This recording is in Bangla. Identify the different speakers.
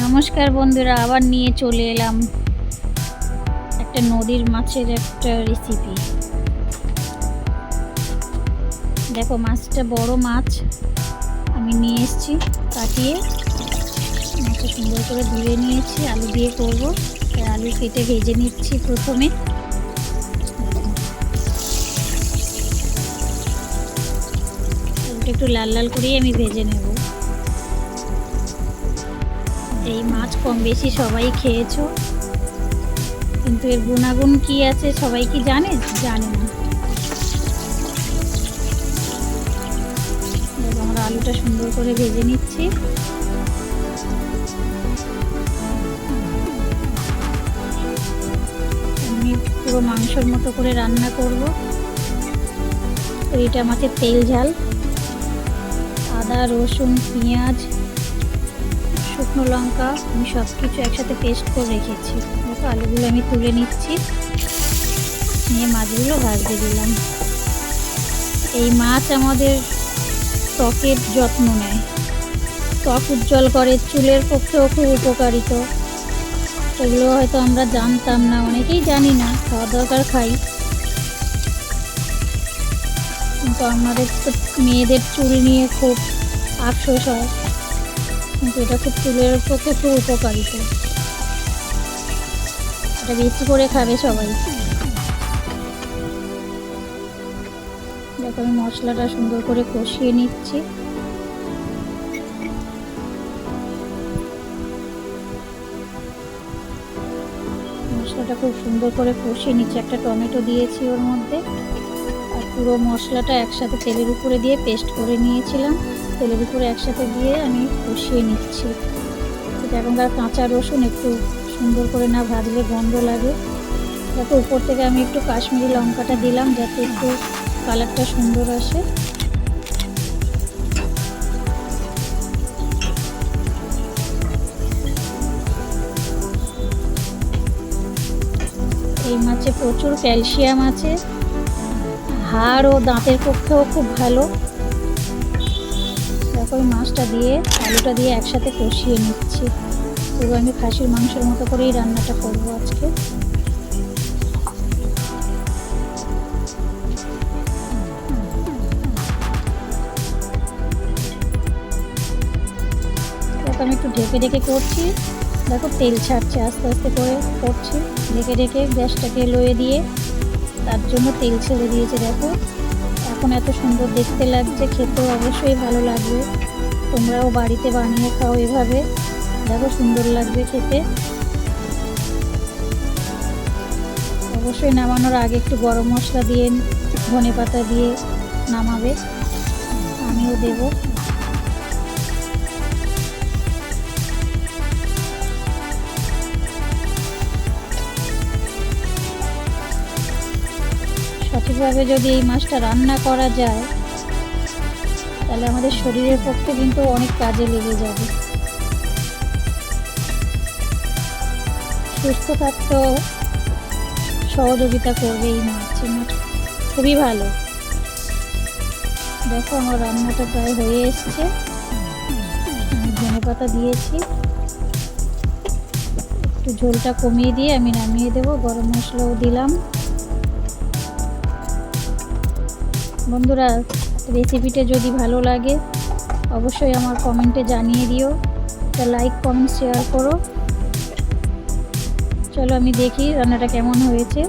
Speaker 1: নমস্কার বন্ধুরা, আবার নিয়ে চলে এলাম একটা নদীর মাছের একটা রেসিপি দেখো, মাছটা বড় মাছ, আমি নিয়ে এসেছি কাটিয়ে। মাছটা সুন্দর করে ধুয়ে নিয়েছি, আলু দিয়ে করব। আলু কেটে ভেজে নিচ্ছি প্রথমে। একটু লাল লাল করেই আমি ভেজে নেব। এই মাছ কম বেশি সবাই খেয়েছো? কিন্তু এর গুণাগুণ কি আছে সবাই কি জানে? জানে না। আমরা আলুটা সুন্দর করে ভেজে নিচ্ছি। আমি পুরো মাংসর মতো করে রান্না করব। তো এটা মাছের তেল ঝাল। আদা, রসুন, পেঁয়াজ শুকনো লঙ্কা, আমি সব কিছু একসাথে পেস্ট করে রেখেছি। দেখো আলুগুলো আমি তুলে নিচ্ছি। নিয়ে মাছগুলো ভাজতে দিলাম। এই মাছ আমাদের ত্বকের যত্ন নেয়। ত্বক উজ্জ্বল করে, চুলের পক্ষেও খুব উপকারিত। এগুলো হয়তো আমরা জানতাম না, অনেকেই জানি না, খাওয়া দরকার খাই। কিন্তু আমাদের মেয়েদের চুল নিয়ে খুব আফসোস হয়। কিন্তু এটা খুব চুলের পক্ষে খুব উপকারিত এটা বেশি করে খাবে সবাই। দেখো আমি মশলাটা সুন্দর করে কষিয়ে নিচ্ছি। মশলাটা খুব সুন্দর করে কষিয়ে নিচ্ছি। একটা টমেটো দিয়েছি ওর মধ্যে। আর পুরো মশলাটা একসাথে তেলের উপরে দিয়ে পেস্ট করে নিয়েছিলাম। তেলের উপরে একসাথে দিয়ে আমি কষিয়ে নিচ্ছি। এখনকার কাঁচা রসুন একটু সুন্দর করে না ভাজলে গন্ধ লাগে। যাতে উপর থেকে আমি একটু কাশ্মীরি লঙ্কাটা দিলাম যাতে একটু কালারটা সুন্দর আসে। এই মাছে প্রচুর ক্যালসিয়াম আছে। হাড় ও দাঁতের পক্ষেও খুব ভালো। ওই মাছটা দিয়ে, আলুটা দিয়ে একসাথে কষিয়ে নিচ্ছি। পুরো আমি খাসির মাংসের মতো করেই রান্নাটা করব আজকে। আমি একটু ঢেকে ঢেকে করছি। দেখো তেল ছাড়ছে, আস্তে আস্তে করে করছি। ঢেকে ঢেকে গ্যাসটাকে লয়ে দিয়ে তার জন্য তেল ছেড়ে দিয়েছে, দেখো। এখন এত সুন্দর দেখতে লাগছে, খেতেও অবশ্যই ভালো লাগবে। তোমরাও বাড়িতে বানিয়ে খাও এভাবে। দেখো সুন্দর লাগবে খেতে। অবশ্যই নামানোর আগে একটু গরম মশলা দিয়ে ধনে পাতা দিয়ে নামাবে। আমিও দেবো। সঠিকভাবে যদি এই মাছটা রান্না করা যায়, তাহলে আমাদের শরীরের পক্ষে কিন্তু অনেক কাজে লেগে যাবে। সুস্থ থাকতেও সহযোগিতা করবে এই মাছ মাছ খুবই ভালো। দেখো আমার রান্নাটা প্রায় হয়ে এসছে। ধনে পাতা দিয়েছি। একটু ঝোলটা কমিয়ে দিয়ে আমি নামিয়ে দেবো। গরম মশলাও দিলাম। বন্ধুরা রেসিপিটা যদি ভালো লাগে, অবশ্যই আমার কমেন্টে জানিয়ে দিও। একটা লাইক কমেন্ট শেয়ার করো। চলো আমি দেখি রান্নাটা কেমন হয়েছে।